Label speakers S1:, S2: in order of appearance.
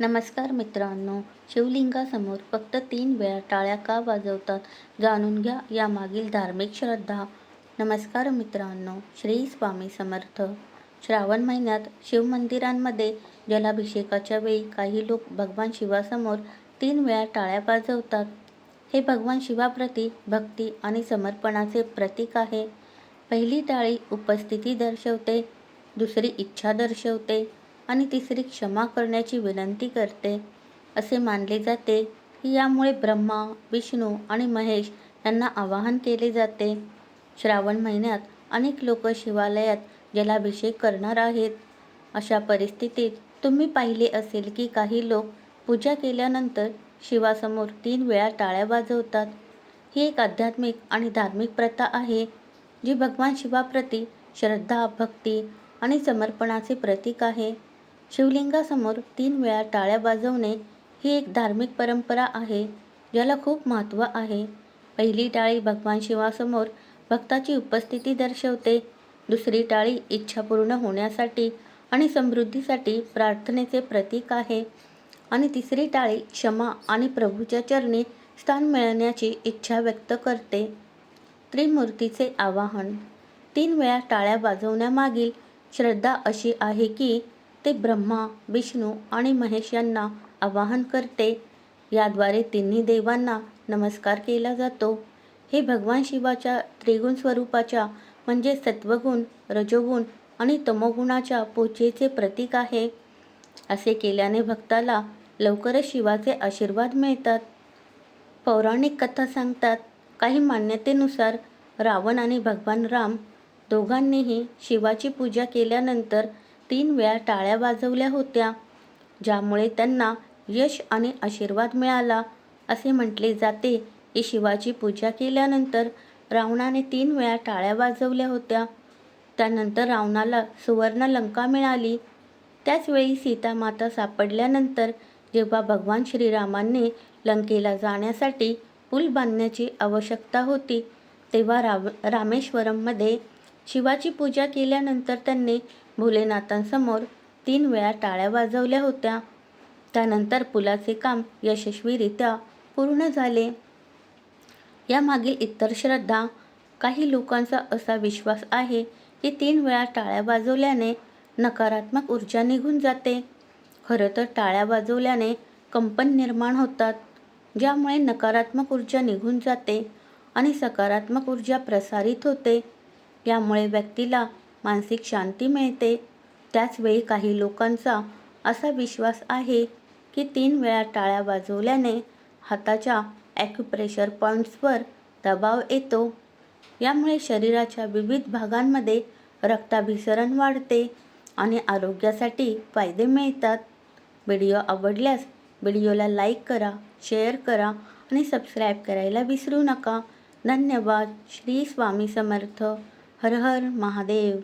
S1: नमस्कार मित्रांनो शिवलिंगासमोर फक्त तीन वेळा टाळ्या का वाजवतात? जाणून घ्या यामागील धार्मिक श्रद्धा. नमस्कार मित्रांनो श्री स्वामी समर्थ. श्रावण महिन्यात शिवमंदिरांमध्ये जलाभिषेकाच्या वेळी काही लोक भगवान शिवासमोर तीन वेळा टाळ्या वाजवतात. हे भगवान शिवाप्रती भक्ती आणि समर्पणाचे प्रतीक आहे. पहिली टाळी उपस्थिती दर्शवते दुसरी इच्छा दर्शवते आणि तिसरी क्षमा करण्याची विनंती करते. असे मानले जाते की यामुळे ब्रह्मा विष्णू आणि महेश यांना आवाहन केले जाते. श्रावण महिन्यात अनेक लोक शिवालयात जलाभिषेक करणार आहेत. अशा परिस्थितीत तुम्ही पाहिले असेल की काही लोक पूजा केल्यानंतर शिवासमोर तीन वेळा टाळ्या वाजवतात. ही एक आध्यात्मिक आणि धार्मिक प्रथा आहे जी भगवान शिवाप्रती श्रद्धा भक्ती आणि समर्पणाचे प्रतीक आहे. शिवलिंगासमोर तीन वेळा टाळ्या वाजवणे ही एक धार्मिक परंपरा आहे ज्याला खूप महत्त्व आहे. पहिली टाळी भगवान शिवासमोर भक्ताची उपस्थिती दर्शवते. दुसरी टाळी इच्छा पूर्ण होण्यासाठी आणि समृद्धीसाठी प्रार्थनेचे प्रतीक आहे. आणि तिसरी टाळी क्षमा आणि प्रभूच्या चरणी स्थान मिळण्याची इच्छा व्यक्त करते. त्रिमूर्तीचे आवाहन. तीन वेळा टाळ्या वाजवण्यामागील श्रद्धा अशी आहे की ते ब्रह्मा विष्णू आणि महेश यांना आवाहन करते. याद्वारे तिन्ही देवांना नमस्कार केला जातो. हे भगवान शिवाच्या त्रिगुण स्वरूपाच्या म्हणजे सत्वगुण रजोगुण आणि तमोगुणाच्या पूजेचे प्रतीक आहे. असे केल्याने भक्ताला लवकरच शिवाचे आशीर्वाद मिळतात. पौराणिक कथा सांगतात काही मान्यतेनुसार रावण आणि भगवान राम दोघांनीही शिवाची पूजा केल्यानंतर तीन वेळा टाळ्या वाजवल्या होत्या ज्यामुळे त्यांना यश आणि आशीर्वाद मिळाला असे म्हटले जाते. की शिवाची पूजा केल्यानंतर रावणाने तीन वेळा टाळ्या वाजवल्या होत्या. त्यानंतर रावणाला सुवर्ण लंका मिळाली. त्याचवेळी सीता माता सापडल्यानंतर जेव्हा भगवान श्रीरामांनी लंकेला जाण्यासाठी पूल बांधण्याची आवश्यकता होती तेव्हा राव रामेश्वरममध्ये शिवाची पूजा केल्यानंतर त्यांनी भोलेनाथांसमोर तीन वेळा टाळ्या वाजवल्या होत्या. त्यानंतर पुलाचे काम यशस्वीरित्या पूर्ण झाले. यामागील इतर श्रद्धा काही लोकांचा असा विश्वास आहे की तीन वेळा टाळ्या वाजवल्याने नकारात्मक ऊर्जा निघून जाते. खरं तर टाळ्या वाजवल्याने कंपन निर्माण होतात ज्यामुळे नकारात्मक ऊर्जा निघून जाते आणि सकारात्मक ऊर्जा प्रसारित होते. यामुळे व्यक्तीला मानसिक शांती मिळते. त्याचवेळी काही लोकांचा असा विश्वास आहे की तीन वेळा टाळ्या वाजवल्याने हाताच्या ॲक्युप्रेशर पॉईंट्सवर दबाव येतो. यामुळे शरीराच्या विविध भागांमध्ये रक्ताभिसरण वाढते आणि आरोग्यासाठी फायदे मिळतात. व्हिडिओ आवडल्यास व्हिडिओला लाईक करा शेअर करा आणि सबस्क्राईब करायला विसरू नका. धन्यवाद. श्री स्वामी समर्थ. हर हर महादेव.